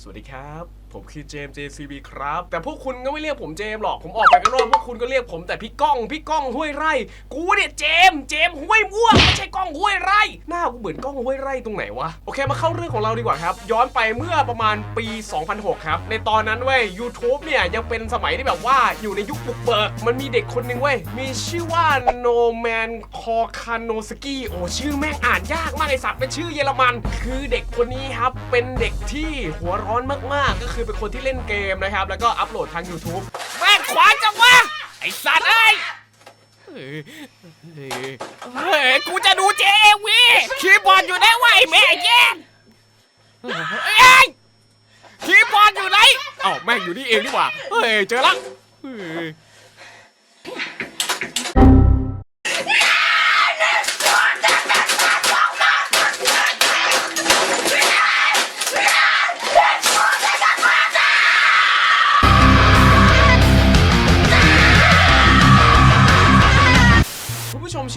สวัสดีครับ ผมคือเจมส์ JCB ครับ แต่พวกคุณก็ไม่เรียกผมเจมส์หรอก ผมออกไปข้างนอกพวกคุณก็เรียกผมแต่พี่ก้อง พี่ก้องห้วยไร่ กูเนี่ยเจมส์เจมส์ห้วยม่วงไม่ใช่ก้องห้วยไร่ หน้ากูเหมือนก้องห้วยไร่ตรงไหนวะ โอเคมาเข้าเรื่องของเราดีกว่าครับ ย้อนไปเมื่อประมาณปี 2006 ครับ ในตอนนั้นเว้ย YouTube เนี่ยยังเป็นสมัยที่แบบว่าอยู่ในยุคบุกเบิก มันมีเด็กคนหนึ่งเว้ย มีชื่อว่า No Man k o k a n o s k i โอ้ชื่อแม่งอ่านยากมากไอสัตว์เป็นชื่อเยอรมัน คือเด็กคนนี้ครับ เป็นเด็กที่หัวร้อนมากๆ ก็คือเป็นคนที่เล่นเกมนะครับ แล้วก็อัปโหลดทาง YouTube แม่งขวาจังวะ ไอสัตว์เอ้ยเฮ้ยเฮ้ยกูจะดูเจวีคีย์บอร์ดอยู่ไหนวะไอ้แม่เย็นเอ้ยคีย์บอร์ดอยู่ไหนเอ้าแม่งอยู่นี่เองดีกว่า เฮ้ยเจอละเฮ้ย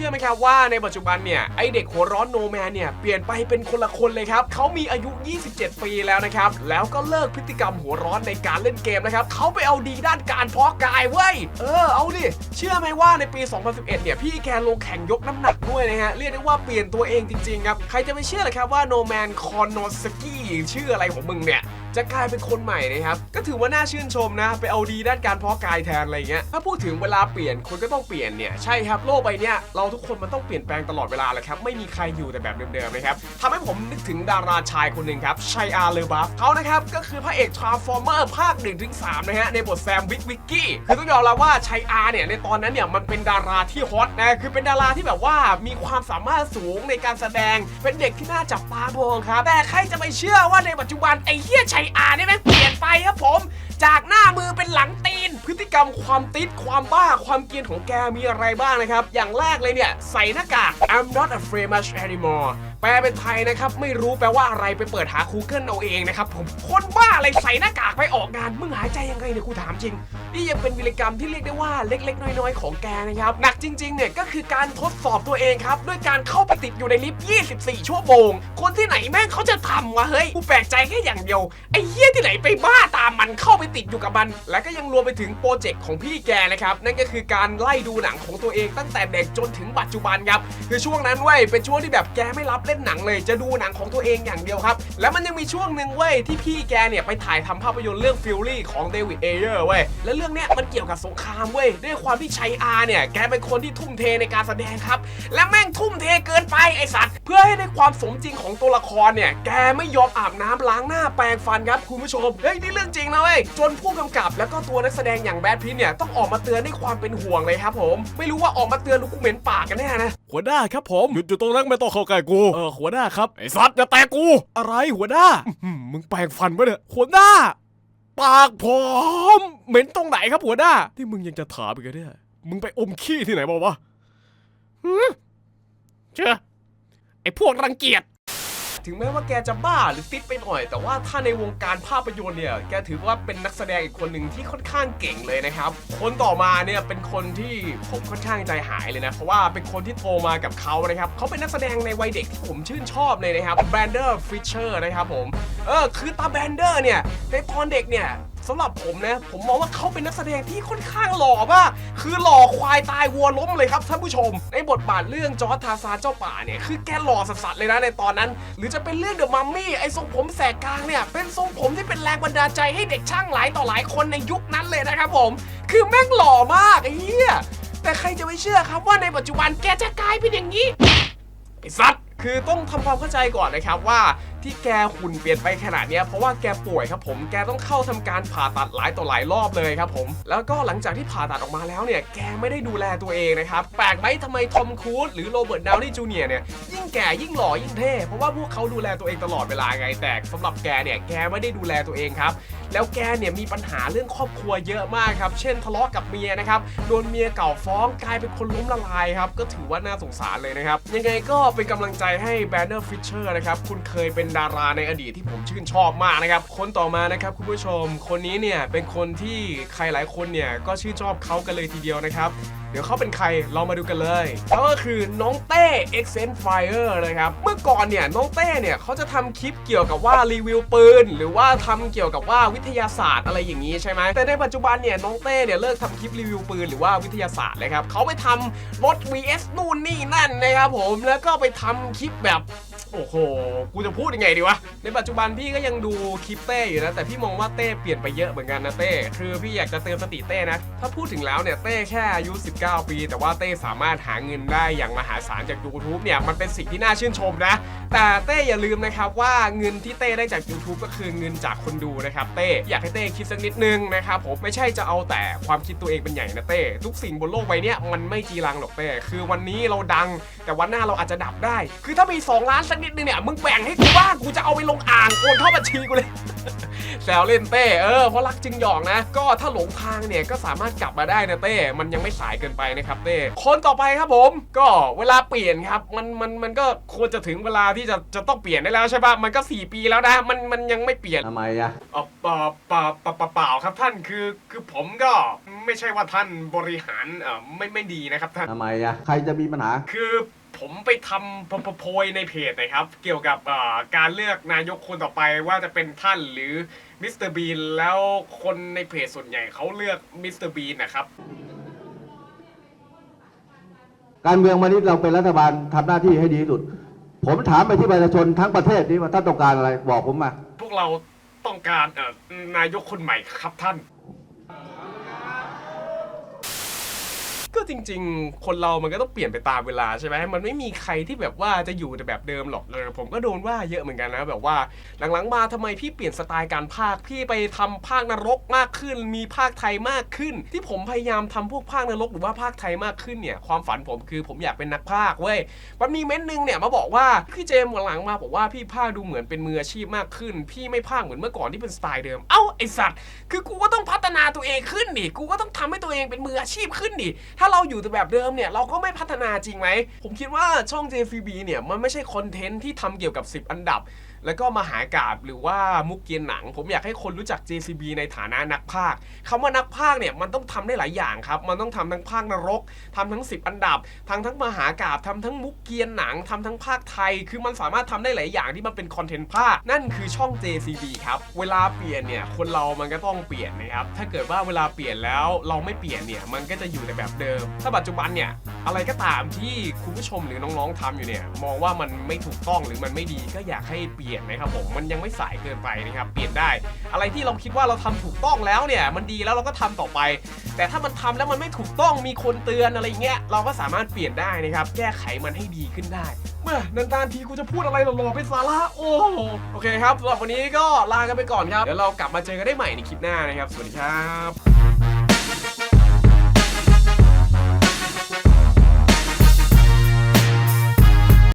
อไหมครับว่าในปัจจุบันเนี่ยไอเด็กหัวร้อนโนแมนเนี่ยเปลี่ยนไปเป็นคนละคนเลยครับเขามีอายุ 27 ปีแล้วนะครับแล้วก็เลิกพฤติกรรมหัวร้อนในการเล่นเกมนะครับเขาไปเอาดีด้านการเพาะกายเว้ยเออเอาดิเชื่อไหมว่าในปี 2011 เนี่ยพี่แกลงแข่งยกน้ำหนักด้วยนะฮะเรียกได้ว่าเปลี่ยนตัวเองจริงๆครับใครจะไม่เชื่อเลยครับว่าโนแมนคอนโนสกี้ชื่ออะไรของมึงเนี่ย จะกลายเป็นคนใหม่นะครับ ก็ถือว่าน่าชื่นชมนะ ไปเอาดีด้านการเพาะกายแทนอะไรเงี้ย ถ้าพูดถึงเวลาเปลี่ยนคนก็ต้องเปลี่ยนเนี่ย ใช่ครับโลกใบเนี้ยเราทุกคนมันต้องเปลี่ยนแปลงตลอดเวลาเลยครับ ไม่มีใครอยู่แต่แบบเดิมๆนะครับทำให้ผมนึกถึงดาราชายคนหนึ่งครับชัยอาร์เลบัฟเขานะครับก็คือพระเอกทรานส์ฟอร์เมอร์ภาค1นถึงสนะฮะในบทแซมวิกวิกกี้คือต้องยอมรับว่าชัยอาร์เนี่ยในตอนนั้นเนี่ยมันเป็นดาราที่ฮอตนะคือเป็นดาราที่แบบว่ามีความสามารถสูงในการแสดงเป็นเด็กที่น่าจับตามองครับแต่ใครจะไปเชื่อว่าในปัจจุบันไอ้เฮียชัยอ่านเนี่ยแม่งเปลี่ยนไปครับผม จากหน้ามือเป็นหลังตีน พฤติกรรมความติดความบ้าความเกรียนของแกมีอะไรบ้างนะครับ อย่างแรกเลยเนี่ย ใส่หน้ากาก I'm not afraid much anymore แปลเป็นไทยนะครับ ไม่รู้แปลว่าอะไรไปเปิดหา Google เอาเองนะครับผมคนบ้าอะไรใส่หน้ากากไปออกงาน มึงหายใจยังไงเนี่ยกูถามจริง นี่ยังเป็นวิรกรรมที่เรียกได้ว่าเล็ก ๆ น้อย ๆ ของแกนะครับ หนักจริง ๆ เนี่ยก็คือการทดสอบตัวเองครับ ด้วยการเข้าไปติดอยู่ในลิฟต์ 24 ชั่วโมง คนที่ไหนแม่งเขาจะทำวะเฮ้ย กูแปลกใจแค่อย่างเดียว ไอ้เหี้ยที่ไหนไปบ้าตามมันเข้าไปติดอยู่กับมัน และก็ยังรวมไปถึงโปรเจกต์ของพี่แกนะครับ นั่นก็คือการไล่ดูหนังของตัวเองตั้งแต่เด็กจนถึงปัจจุบันครับ คือช่วงนั้นเว้ยเป็นช่วงที่แบบแกไม่รับเล่นหนังเลย จะดูหนังของตัวเองอย่างเดียวครับ แล้วมันยังมีช่วงหนึ่งเว้ยที่พี่แกเนี่ยไปถ่ายทำภาพยนตร์เรื่องฟิลลี่ของเดวิดเอเยอร์เว้ยและเรื่องเนี้ยมันเกี่ยวกับสงครามเว้ยด้วยความที่ชัยอาเนี่ยแกเป็นคนที่ทุ่มเทในการแสดงครับ และแม่งทุ่มเทเกินไปไอสัตว์ เพื่อให้ได้ความสมจริงของตัวละครเนี่ยแกไม่ยอมอาบน้ำล้างหน้าแปรงฟันครับคุณผู้ชมเฮ้ยนี่เรื่องจริงนะเว้ยจนผู้กำกับแล้วก็ตัวนักแสดงอย่างแบดพิทเนี่ยต้องออกมาเตือนด้วยความเป็นห่วงเลยครับผม ไม่รู้ว่าออกมาเตือนหรือกูเหม็นปากกันแน่นะหัวหน้าครับผมหยุดอยู่ตรงนั้นไม่ต้องเข้าใกล้กูเออหัวหน้าครับ ไอสัตว์อย่าแตะกู อะไรหัวหน้าอืมมึงแปรงฟันปะเนี่ยหัวหน้า ปากผมเหม็นตรงไหนครับหัวหน้า ที่มึงยังจะถามอีกเหรอเนี่ย มึงไปอมขี้ที่ไหนมาวะเชื่อไอพวกรังเกียจ ถึงแม้ว่าแกจะบ้าหรือฟิตไปหน่อย แต่ว่าถ้าในวงการภาพยนตร์เนี่ย แกถือว่าเป็นนักแสดงอีกคนหนึ่งที่ค่อนข้างเก่งเลยนะครับ คนต่อมาเนี่ยเป็นคนที่ผมค่อนข้างใจหายเลยนะ เพราะว่าเป็นคนที่โตมากับเขานะครับ เขาเป็นนักแสดงในวัยเด็กที่ผมชื่นชอบเลยนะครับแบรนเดอร์ฟิชเชอร์นะครับผม เออ คือตาแบรนเดอร์เนี่ยในตอนเด็กเนี่ย สำหรับผมนะ ผมมองว่าเขาเป็นนักแสดงที่ค่อนข้างหล่อมาก คือหล่อควายตายวัวล้มเลยครับท่านผู้ชม ในบทบาทเรื่องจอร์จทาซาเจ้าป่าเนี่ยคือแกหล่อสัสๆเลยนะในตอนนั้น หรือจะเป็นเรื่องเดอะมัมมี่ไอทรงผมแสกกลางเนี่ยเป็นทรงผมที่เป็นแรงบันดาลใจให้เด็กช่างหลายต่อหลายคนในยุคนั้นเลยนะครับผม คือแม่งหล่อมากไอ้เหี้ยแต่ใครจะไม่เชื่อครับว่าในปัจจุบันแกจะกลายเป็นอย่างนี้ไอ้สัตว์คือต้องทำความเข้าใจก่อนนะครับว่า ที่แกหุ่นเปลี่ยนไปขนาดนี้เพราะว่าแกป่วยครับผมแกต้องเข้าทำการผ่าตัดหลายต่อหลายรอบเลยครับผมแล้วก็หลังจากที่ผ่าตัดออกมาแล้วเนี่ยแกไม่ได้ดูแลตัวเองนะครับแปลกไหมทำไมทอมครูซหรือโรเบิร์ตดาวนี่จูเนียร์เนี่ยยิ่งแก่ยิ่งหล่อยิ่งเท่เพราะว่าพวกเขาดูแลตัวเองตลอดเวลาไงแต่สำหรับแกเนี่ยแกไม่ได้ดูแลตัวเองครับ แล้วแกเนี่ยมีปัญหาเรื่องครอบครัวเยอะมากครับ เช่นทะเลาะกับเมียนะครับ โดนเมียเก่าฟ้องกลายเป็นคนล้มละลายครับ ก็ถือว่าน่าสงสารเลยนะครับ ยังไงก็เป็นกำลังใจให้แบนเนอร์ฟิชเชอร์นะครับ คุณเคยเป็นดาราในอดีตที่ผมชื่นชอบมากนะครับ คนต่อมานะครับคุณผู้ชม คนนี้เนี่ยเป็นคนที่ใครหลายคนเนี่ยก็ชื่นชอบเขากันเลยทีเดียวนะครับเดี๋ยวเขาเป็นใครเรามาดูกันเลยเขาก็คือน้องเต้ e x c e n t Fire นะครับ เมื่อก่อนเนี่ยน้องเต้เนี่ยเขาจะทำคลิปเกี่ยวกับว่ารีวิวปืน หรือว่าทำเกี่ยวกับว่าวิิทยาศาสตร์อะไรอย่างนี้ใช่ไหมแต่ในปัจจุบันเนี่ยน้องเต้เนี่ยเลิกทำคลิปรีวิวปืนหรือว่าวิทยาศาสตร์เลยครับเขาไปทำรถ vs นู่นนี่นั่นนะครับผมแล้วก็ไปทำคลิปแบบ โอ้โห กูจะพูดยังไงดีวะ ในปัจจุบันพี่ก็ยังดูคลิปเต้อยู่นะ แต่พี่มองว่าเต้เปลี่ยนไปเยอะเหมือนกันนะเต้ คือพี่อยากจะเตือนสติเต้นะ ถ้าพูดถึงแล้วเนี่ยเต้แค่อายุ 19 ปี แต่ว่าเต้สามารถหาเงินได้อย่างมหาศาลจาก YouTube เนี่ย มันเป็นสิ่งที่น่าชื่นชมนะ แต่เต้อย่าลืมนะครับว่าเงินที่เต้ได้จาก YouTube ก็คือเงินจากคนดูนะครับเต้อยากให้เต้คิดสักนิดนึงนะครับผมไม่ใช่จะเอาแต่ความคิดตัวเองเป็นใหญ่นะเต้ทุกสิ่งบนโลกใบนี้มันไม่จีรังหรอกเต้คือวันนี้เราดัง แต่วันหน้าเราอาจจะดับได้ คือถ้ามี 2 ล้านสนิดนึงเนี่ยมึงแบ่งให้กูบ้างกูจะเอาไปลงอ่างโอนเข้าบัญชีกูเลยแซวเล่นเต้เออเพราะรักจริงหยอกนะ ก็ถ้าหลงทางเนี่ยก็สามารถกลับมาได้นะเต้ มันยังไม่สายเกินไปนะครับเต้ คนต่อไปครับผม ก็เวลาเปลี่ยนครับ มันมันมันก็ควรจะถึงเวลาที่จะจะต้องเปลี่ยนได้แล้วใช่ปะมันก็ 4 ปีแล้วนะ มันมันยังไม่เปลี่ยนทำไมอะเออเปล่าเปล่าเปล่าเปล่าเปล่าครับท่านคือคือผมก็ไม่ใช่ว่าท่านบริหารเออไม่ไม่ดีนะครับท่านทำไมอะใครจะมีปัญหา คือ ผมไปทำโพโพยในเพจนะครับ เกี่ยวกับเอ่อการเลือกนายกคนต่อไปว่าจะเป็นท่านหรือมิสเตอร์บีนแล้วคนในเพจส่วนใหญ่เขาเลือกมิสเตอร์บีนนะครับ การเมืองวันนี้เราเป็นรัฐบาลทำหน้าที่ให้ดีที่สุด ผมถามไปที่ประชาชนทั้งประเทศนี้ว่าท่านต้องการอะไรบอกผมมา พวกเราต้องการเอ่อนายกคนใหม่ครับท่าน ก็จริง ๆ คนเรามันก็ต้องเปลี่ยนไปตามเวลาใช่ไหมมันไม่มีใครที่แบบว่าจะอยู่แต่แบบเดิมหรอกเออผมก็โดนว่าเยอะเหมือนกันนะแบบว่าหลังๆมาทำไมพี่เปลี่ยนสไตล์การพากพี่ไปทำภาคนรกมากขึ้น มีภาคไทยมากขึ้น ที่ผมพยายามทำพวกภาคนรกหรือว่าภาคไทยมากขึ้นเนี่ยความฝันผมคือผมอยากเป็นนักพากเว้ยมันมีเม้นต์หนึงเนี่ยมาบอกว่าพี่เจมส์หลังมาบอกว่าพี่ภาคดูเหมือนเป็นมืออาชีพมากขึ้น พี่ไม่ภาคเหมือนเมื่อก่อนที่เป็นสไตล์เดิมเอ้าไอสัตว์คือกูก็ต้องพัฒนาตัวเองขึ้นดิกูก็ต้องทำให้ตัวเองเป็นมืออาชีพขึ้นดิถ้าเราอยู่แต่แบบเดิมเนี่ยเราก็ไม่พัฒนาจริงไหม ผมคิดว่าช่อง JFB เนี่ยมันไม่ใช่คอนเทนต์ที่ทำเกี่ยวกับ 10 อันดับแล้วก็มหากาบหรือว่ามุกเกียนหนัง ผมอยากให้คนรู้จัก JCB ในฐานะนักพากย์คำว่านักพากย์เนี่ยมันต้องทำได้หลายอย่างครับ มันต้องทำทั้งภาคนรกทำทั้ง 10 อันดับทำทั้งมหากาบทำทั้งมุกเกียนหนังทำทั้งภาคไทย คือมันสามารถทำได้หลายอย่างที่มันเป็นคอนเทนต์ภาค นั่นคือช่อง JCB ครับเวลาเปลี่ยนเนี่ยคนเรามันก็ต้องเปลี่ยนนะครับถ้าเกิดว่าเวลาเปลี่ยนแล้วเราไม่เปลี่ยนเนี่ยมันก็จะอยู่ในแบบเดิม ถ้าปัจจุบันเนี่ยอะไรก็ตามที่คุณผู้ชมหรือน้องๆทำอยู่เนี่ยมองว่ามันไม่ถูกต้องหรือมันไม่ดีก็อยากให้เปลี่ยนนะครับผมมันยังไม่สายเกินไปนะครับเปลี่ยนได้ อะไรที่เราคิดว่าเราทำถูกต้องแล้วเนี่ย มันดีแล้วเราก็ทำต่อไป แต่ถ้ามันทำแล้วมันไม่ถูกต้องมีคนเตือนอะไรเงี้ยเราก็สามารถเปลี่ยนได้นะครับแก้ไขมันให้ดีขึ้นได้เมื่อนานๆทีกูจะพูดอะไรหล่อๆเป็นสาระโอ้โอเคครับสำหรับวันนี้ก็ลากันไปก่อนครับเดี๋ยวเรากลับมาเจอกันได้ใหม่ในคลิปหน้านะครับ สวัสดีครับ